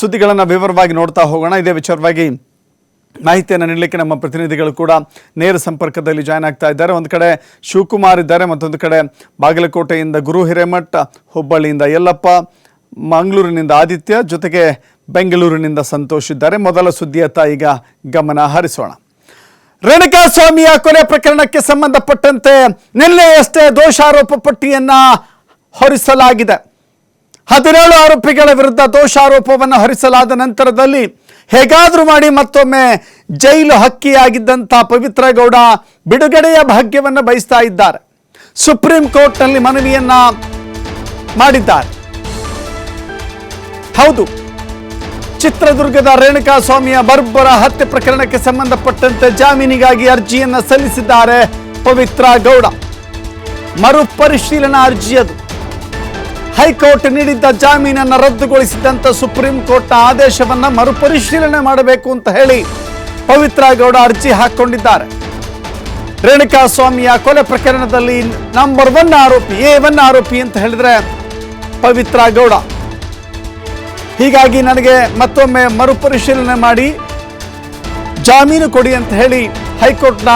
ಸುದ್ದಿಗಳನ್ನು ವಿವರವಾಗಿ ನೋಡ್ತಾ ಹೋಗೋಣ. ಇದೇ ವಿಚಾರವಾಗಿ ಮಾಹಿತಿಯನ್ನು ನೀಡಲಿಕ್ಕೆ ನಮ್ಮ ಪ್ರತಿನಿಧಿಗಳು ಕೂಡ ನೇರ ಸಂಪರ್ಕದಲ್ಲಿ ಜಾಯ್ನ್ ಆಗ್ತಾ ಇದ್ದಾರೆ. ಒಂದು ಕಡೆ ಶಿವಕುಮಾರ್ ಇದ್ದಾರೆ, ಮತ್ತೊಂದು ಕಡೆ ಬಾಗಲಕೋಟೆಯಿಂದ ಗುರು ಹಿರೇಮಠ್, ಹುಬ್ಬಳ್ಳಿಯಿಂದ ಯಲ್ಲಪ್ಪ, ಮಂಗಳೂರಿನಿಂದ ಆದಿತ್ಯ, ಜೊತೆಗೆ ಬೆಂಗಳೂರಿನಿಂದ ಸಂತೋಷ್ ಇದ್ದಾರೆ. ಮೊದಲ ಸುದ್ದಿಯತ್ತ ಈಗ ಗಮನ ಹರಿಸೋಣ. ರೇಣುಕಾ ಸ್ವಾಮಿಯ ಕೊಲೆ ಪ್ರಕರಣಕ್ಕೆ ಸಂಬಂಧಪಟ್ಟಂತೆ ನಿನ್ನೆಯಷ್ಟೇ ದೋಷಾರೋಪ ಪಟ್ಟಿಯನ್ನು ಹೊರಿಸಲಾಗಿದೆ. ಹದಿನೇಳು ಆರೋಪಿಗಳ ವಿರುದ್ಧ ದೋಷಾರೋಪವನ್ನು ಹರಿಸಲಾದ ನಂತರದಲ್ಲಿ ಹೇಗಾದರೂ ಮಾಡಿ ಮತ್ತೊಮ್ಮೆ ಜೈಲು ಹಕ್ಕಿಯಾಗಿದ್ದಂಥ ಪವಿತ್ರ ಗೌಡ ಬಿಡುಗಡೆಯ ಭಾಗ್ಯವನ್ನು ಬಯಸ್ತಾ ಇದ್ದಾರೆ. ಸುಪ್ರೀಂ ಕೋರ್ಟ್ನಲ್ಲಿ ಮನವಿಯನ್ನ ಮಾಡಿದ್ದಾರೆ. ಹೌದು, ಚಿತ್ರದುರ್ಗದ ರೇಣುಕಾ ಸ್ವಾಮಿಯ ಬರ್ಬರ ಹತ್ಯೆ ಪ್ರಕರಣಕ್ಕೆ ಸಂಬಂಧಪಟ್ಟಂತೆ ಜಾಮೀನಿಗಾಗಿ ಅರ್ಜಿಯನ್ನು ಸಲ್ಲಿಸಿದ್ದಾರೆ ಪವಿತ್ರ ಗೌಡ. ಮರುಪರಿಶೀಲನಾ ಅರ್ಜಿ ಅದು. ಹೈಕೋರ್ಟ್ ನೀಡಿದ್ದ ಜಾಮೀನನ್ನು ರದ್ದುಗೊಳಿಸಿದಂತ ಸುಪ್ರೀಂ ಕೋರ್ಟ್ನ ಆದೇಶವನ್ನ ಮರುಪರಿಶೀಲನೆ ಮಾಡಬೇಕು ಅಂತ ಹೇಳಿ ಪವಿತ್ರ ಗೌಡ ಅರ್ಜಿ ಹಾಕೊಂಡಿದ್ದಾರೆ ರೇಣುಕಾ ಸ್ವಾಮಿಯ ಕೊಲೆ ಪ್ರಕರಣದಲ್ಲಿ ನಂಬರ್ ಒನ್ ಆರೋಪಿ ಎ ಒನ್ ಆರೋಪಿ ಅಂತ ಹೇಳಿದ್ರೆ ಪವಿತ್ರ ಗೌಡ ಹೀಗಾಗಿ ನನಗೆ ಮತ್ತೊಮ್ಮೆ ಮರುಪರಿಶೀಲನೆ ಮಾಡಿ ಜಾಮೀನು ಕೊಡಿ ಅಂತ ಹೇಳಿ ಹೈಕೋರ್ಟ್ನ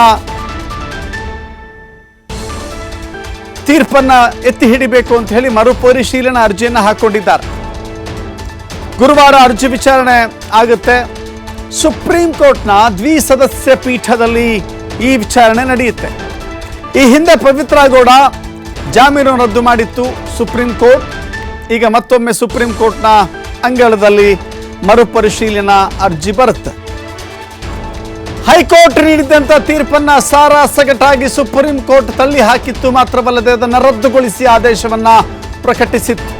ತೀರ್ಪನ್ನ ಎತ್ತಿ ಹಿಡಿಬೇಕು ಅಂತ ಹೇಳಿ ಮರುಪರಿಶೀಲನಾ ಅರ್ಜಿಯನ್ನು ಹಾಕೊಂಡಿದ್ದಾರೆ. ಗುರುವಾರ ಅರ್ಜಿ ವಿಚಾರಣೆ ಆಗುತ್ತೆ. ಸುಪ್ರೀಂ ಕೋರ್ಟ್ನ ದ್ವಿಸದಸ್ಯ ಪೀಠದಲ್ಲಿ ಈ ವಿಚಾರಣೆ ನಡೆಯುತ್ತೆ. ಈ ಹಿಂದೆ ಪವಿತ್ರ ಗೌಡ ಜಾಮೀನು ರದ್ದು ಮಾಡಿತ್ತು ಸುಪ್ರೀಂ ಕೋರ್ಟ್. ಈಗ ಮತ್ತೊಮ್ಮೆ ಸುಪ್ರೀಂ ಕೋರ್ಟ್ನ ಅಂಗಳದಲ್ಲಿ ಮರುಪರಿಶೀಲನಾ ಅರ್ಜಿ ಬರುತ್ತೆ. ಹೈಕೋರ್ಟ್ ನೀಡಿದಂತ ತೀರ್ಪನ್ನ ಸಾರಾಸಗಟಾಗಿ ಸುಪ್ರೀಂ ಕೋರ್ಟ್ ತಳ್ಳಿ ಹಾಕಿತ್ತು ಮಾತ್ರವಲ್ಲದೆ ಅದನ್ನು ರದ್ದುಗೊಳಿಸಿ ಆದೇಶವನ್ನ ಪ್ರಕಟಿಸಿತ್ತು.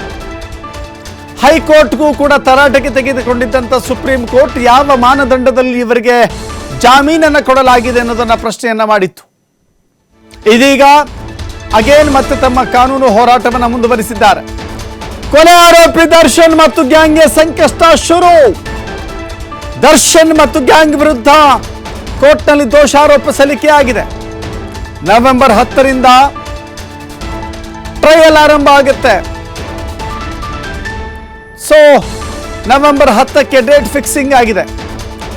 ಹೈಕೋರ್ಟ್ಗೂ ಕೂಡ ತರಾಟೆಗೆ ತೆಗೆದುಕೊಂಡಿದ್ದಂಥ ಸುಪ್ರೀಂ ಕೋರ್ಟ್ ಯಾವ ಮಾನದಂಡದಲ್ಲಿ ಇವರಿಗೆ ಜಾಮೀನನ್ನು ಕೊಡಲಾಗಿದೆ ಅನ್ನೋದನ್ನ ಪ್ರಶ್ನೆಯನ್ನ ಮಾಡಿತ್ತು. ಇದೀಗ ಅಗೇನ್ ಮತ್ತೆ ತಮ್ಮ ಕಾನೂನು ಹೋರಾಟವನ್ನು ಮುಂದುವರಿಸಿದ್ದಾರೆ. ಕೊಲೆ ಆರೋಪಿ ದರ್ಶನ್ ಮತ್ತು ಗ್ಯಾಂಗ್ಗೆ ಸಂಕಷ್ಟ ಶುರು. ದರ್ಶನ್ ಮತ್ತು ಗ್ಯಾಂಗ್ ವಿರುದ್ಧ ಕೋರ್ಟ್ನಲ್ಲಿ ದೋಷಾರೋಪ ಸಲ್ಲಿಕೆಯಾಗಿದೆ ನವೆಂಬರ್ ಹತ್ತರಿಂದ ಟ್ರಯಲ್ ಆರಂಭ ಆಗುತ್ತೆ. ಸೊ ನವೆಂಬರ್ ಹತ್ತಕ್ಕೆ ಡೇಟ್ ಫಿಕ್ಸಿಂಗ್ ಆಗಿದೆ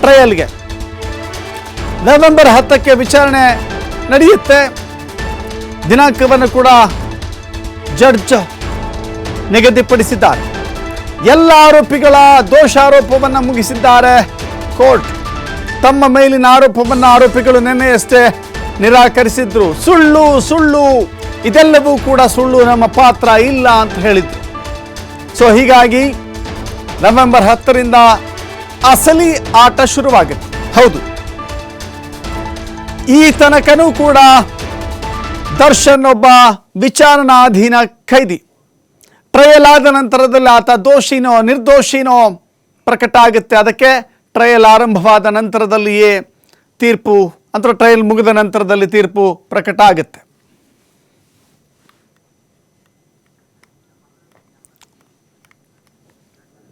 ಟ್ರಯಲ್ಗೆ. ನವೆಂಬರ್ ಹತ್ತಕ್ಕೆ ವಿಚಾರಣೆ ನಡೆಯುತ್ತೆ. ದಿನಾಂಕವನ್ನು ಕೂಡ ಜಡ್ಜ್ ನಿಗದಿಪಡಿಸಿದ್ದಾರೆ. ಎಲ್ಲ ಆರೋಪಿಗಳ ದೋಷಾರೋಪವನ್ನು ಮುಗಿಸಿದ್ದಾರೆ ಕೋರ್ಟ್. ತಮ್ಮ ಮೇಲಿನ ಆರೋಪವನ್ನು ಆರೋಪಿಗಳು ನಿನ್ನೆಯಷ್ಟೇ ನಿರಾಕರಿಸಿದ್ರು. ಸುಳ್ಳು ಸುಳ್ಳು. ಇದೆಲ್ಲವೂ ಕೂಡ ಸುಳ್ಳು ನಮ್ಮ ಪಾತ್ರ ಇಲ್ಲ ಅಂತ ಹೇಳಿದ್ರು. ಸೊ ಹೀಗಾಗಿ ನವೆಂಬರ್ ಹತ್ತರಿಂದ ಅಸಲಿ ಆಟ ಶುರುವಾಗುತ್ತೆ. ಹೌದು. ಈ ತನಕನೂ ಕೂಡ ದರ್ಶನ್ ಒಬ್ಬ ವಿಚಾರಣಾಧೀನ ಖೈದಿ ಟ್ರಯಲ್ ಆದ ನಂತರದಲ್ಲಿ ಆತ ದೋಷಿನೋ ನಿರ್ದೋಷಿನೋ ಪ್ರಕಟ ಆಗುತ್ತೆ. ಅದಕ್ಕೆ ಟ್ರಯಲ್ ಆರಂಭವಾದ ನಂತರದಲ್ಲಿಯೇ ತೀರ್ಪು ಅಥವಾ ಟ್ರಯಲ್ ಮುಗಿದ ನಂತರದಲ್ಲಿ ತೀರ್ಪು ಪ್ರಕಟ ಆಗುತ್ತೆ